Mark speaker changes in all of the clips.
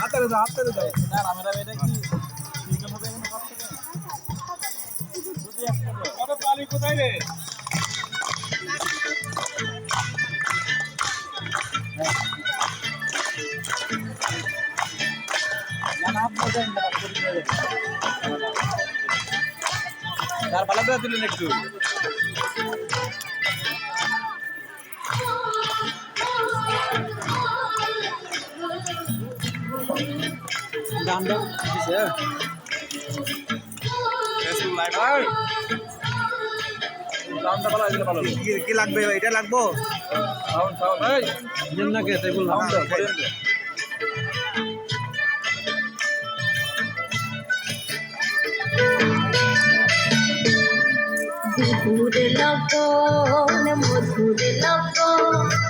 Speaker 1: হাতে দাও হাতে দাও।
Speaker 2: না না ম্যাডাম এটা কি সিস্টেম হবে এখানে কত থেকে যদি একটা
Speaker 1: কত পালি কোথায় রে
Speaker 2: না না না তার করে দিলেন একটু
Speaker 1: ফেসবুক লাইভ
Speaker 2: গানটা ভালো দিলে ভালো
Speaker 1: কি কি লাগবে? এটা লাগবো?
Speaker 2: সাউন্ড সাউন্ড এই না কে তাই বললাম।
Speaker 1: না,
Speaker 3: লগন মধুর লগন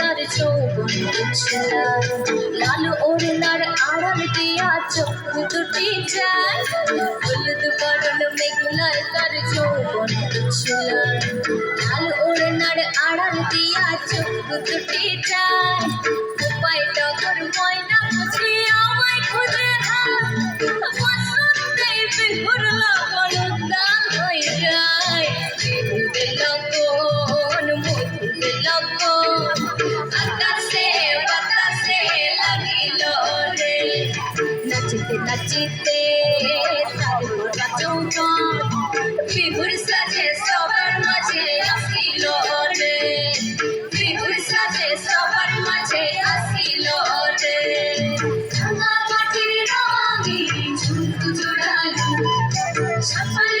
Speaker 3: তার ছিলা লাল ওড়নার আড়াল দিয়া চোখ দুটি যায় হলুদ বরণ মেঘলা তার যৌবন লাল ওড়নার আড়াল দিয়া চোখ দুটি উপায় টগর ময়না বুঝি আমায় খুঁজে নাচিতে নাচিতে বিহুর সাজে সবার মাঝে আসিল রে বিহুর সাজে সবার মাঝে আসিল রে সফল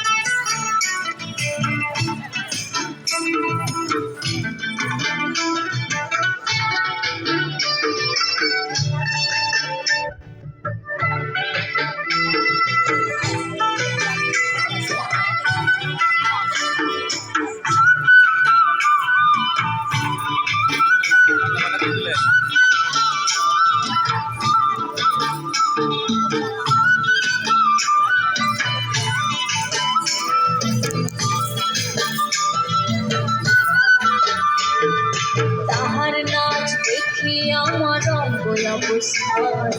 Speaker 3: Thank you. আমার অঙ্গ অবস্থায়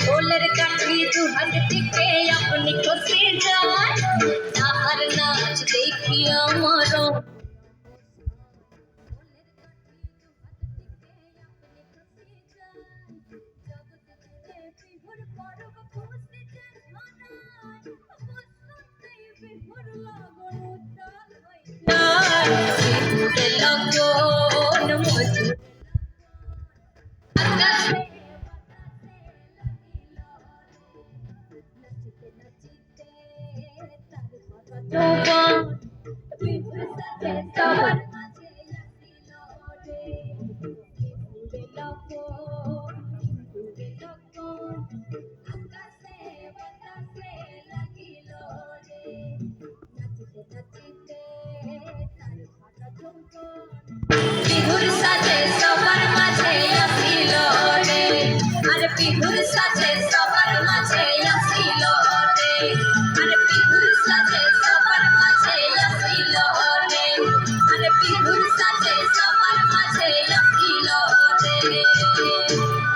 Speaker 3: ঢোলের কাঠি দু হাত থেকে আপনি খসে যায় তাহার নাচ দেখি আমার